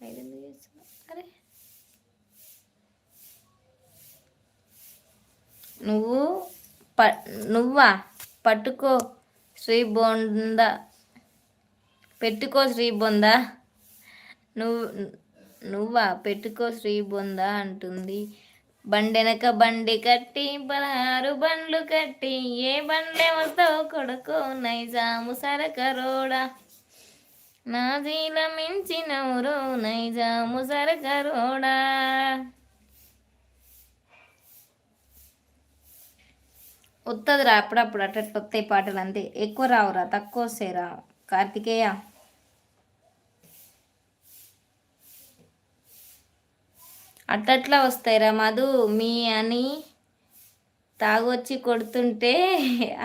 ఐదు ఎందుకు చేస్తున్నావు? అరే. నువ్వు ప నువ్వా? పట్టుకో శ్రీ బొంద పెట్టుకో శ్రీ బొంద నువ్వు నువ్వా? పెట్టుకో శ్రీ బొంద అంటుంది. బండెనక బండి కట్టి పదహారు బండ్లు కట్టి ఏ బండ్లే వస్తావు కొడుకు నైజాము సరకరోడా నా జీల మించినవురో నైజాము సరకరోడా వస్తుందిరా అప్పుడప్పుడు అట్ట వస్తాయి పాటలు అంతే. ఎక్కువ రావురా తక్కువ వస్తాయిరా కార్తికేయ. అట్టట్లా వస్తాయిరా మధు మీ అని తాగొచ్చి కొడుతుంటే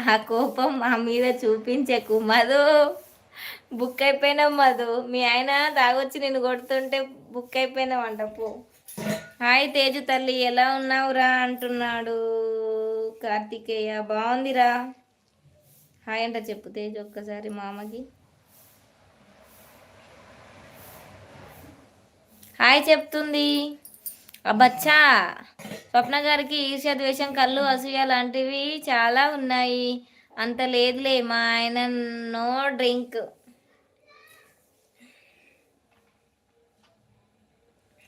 ఆ కోపం మా మీద చూపించకు మధు. బుక్ అయిపోయినాం మధు. మీ ఆయన తాగొచ్చి నేను కొడుతుంటే బుక్ అయిపోయినామంట పో. హాయ్ తేజు తల్లి ఎలా ఉన్నావురా అంటున్నాడు కార్తికేయ. బాగుందిరా. హాయ్ అంట చెప్పు తేజు ఒక్కసారి మామకి. హాయ్ చెప్తుంది. అబ్బచ్చా స్వప్న గారికి ఈర్ష్య ద్వేషం కళ్ళు అసూయ లాంటివి చాలా ఉన్నాయి. అంత లేదులే మా ఆయన నో డ్రింక్.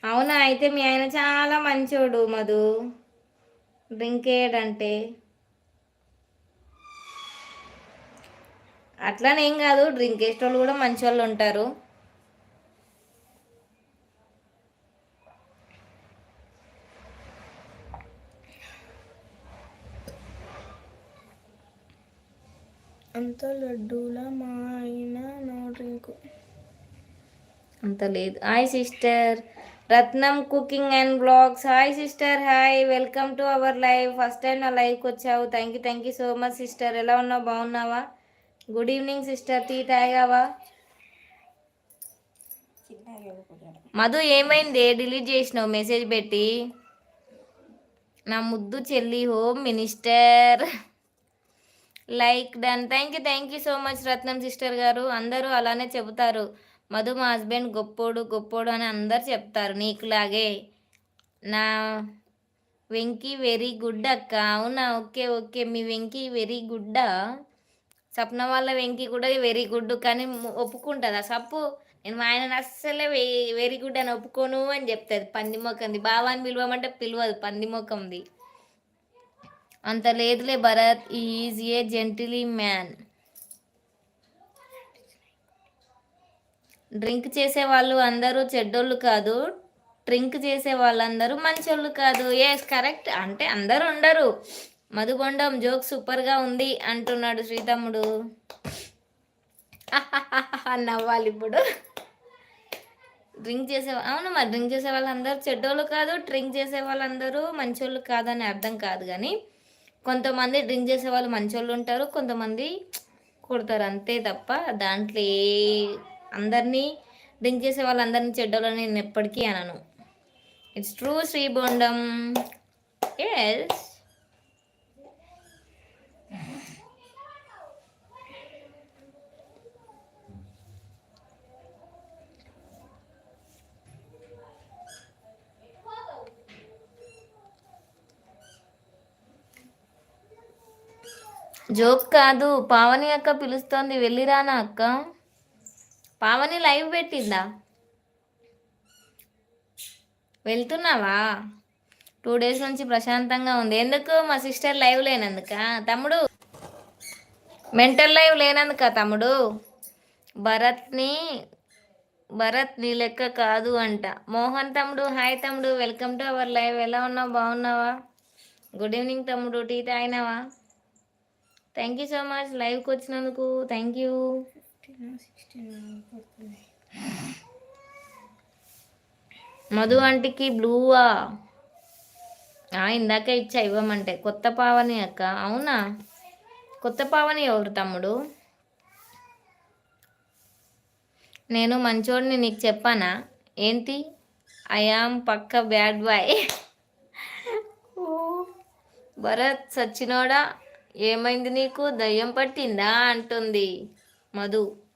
అవునా? అయితే మీ ఆయన చాలా మంచోడు మధు. డ్రింక్ వేయడంటే అట్లానేం కాదు డ్రింక్ వేసేటోళ్ళు కూడా మంచి వాళ్ళు ఉంటారు. అంత లడ్డూల మా ఆయన నో డ్రింక్. అంత లేదు. Hi sister. Ratnam cooking and blogs. Hi sister hi. Welcome to our live. First time నా లైవ్కి వచ్చావు. Thank you thank you so much sister. ఎలా ఉన్నావు? బాగున్నావా? Good evening sister. టీ తాగావా? మధు ఏమైంది? డిలీట్ చేసినావు. మెసేజ్ పెట్టి. నా ముద్దు చెల్లి home minister. Like done. Thank you thank you so much Ratnam sister గారు. అందరూ అలానే చెబుతారు. మధు మా హస్బెండ్ గొప్పోడు గొప్పోడు అని అందరు చెప్తారు నీకులాగే. నా వెంకీ వెరీ గుడ్ అక్క. అవునా? Okay okay. మీ వెంకీ వెరీ గుడ్డా సప్న వాళ్ళ వెంకీ కూడా వెరీ గుడ్ కానీ ఒప్పుకుంటుందా? సప్పు నేను మా ఆయన అస్సలే వెరీ గుడ్ అని ఒప్పుకోను అని చెప్తుంది. పంది మొక్కంది బావాని పిలవమంటే పిలవదు పంది మొక్కంది అంత లేదులే Bharath is a gentleman. Drink చేసే వాళ్ళు అందరూ చెడ్డోళ్ళు కాదు డ్రింక్ చేసే వాళ్ళందరూ మంచోళ్ళు కాదు. ఎస్ కరెక్ట్ అంటే అందరూ ఉండరు. మధుబొండం జోక్ సూపర్గా ఉంది అంటున్నాడు శ్రీతమ్ముడు. నవ్వాలి ఇప్పుడు. డ్రింక్ చేసే అవును మరి డ్రింక్ చేసే వాళ్ళందరూ చెడ్డోళ్ళు కాదు డ్రింక్ చేసే వాళ్ళందరూ మంచోళ్ళు కాదని అర్థం కాదు కానీ కొంతమంది డ్రింక్ చేసే వాళ్ళు మంచోళ్ళు ఉంటారు కొంతమంది కొడతారు అంతే తప్ప దాంట్లో ఏ అందరినీ డ్రింక్ చేసే వాళ్ళందరినీ చెడ్డోళ్ళని నేను ఎప్పటికీ అనను. ఇట్స్ ట్రూ శ్రీబొండం. ఎస్ జోక్ కాదు పావని అక్క పిలుస్తోంది వెళ్ళిరానా అక్క? పావని లైవ్ పెట్టిందా? వెళ్తున్నావా? టూ డేస్ నుంచి ప్రశాంతంగా ఉంది. ఎందుకు? మా సిస్టర్ లైవ్ లేనందుక? తమ్ముడు మెంటల్ లైవ్ లేనందుక తమ్ముడు? భరత్ని భరత్ నీ లెక్క కాదు అంట. మోహన్ తమ్ముడు హాయ్ తమ్ముడు వెల్కమ్ టు అవర్ లైవ్ ఎలా ఉన్నావు? బాగున్నావా? గుడ్ ఈవినింగ్ తమ్ముడు టీ తాగినావా? థ్యాంక్ యూ సో మచ్ లైవ్కి వచ్చినందుకు థ్యాంక్ యూ మధు ఆంటీకి బ్లూవా? ఆ, ఇందాకే ఇచ్చా ఇవ్వమంటే. కొత్త పావని అక్క. అవునా? కొత్త పావని ఎవరు తమ్ముడు? నేను మంచోడిని నీకు చెప్పానా? ఏంటి? ఐఆమ్ పక్క బ్యాడ్ బాయ్ భరత్ సచ్చినోడా? ఏమైంది నీకు? దయ్యం పట్టిందా? అంటుంది మధు.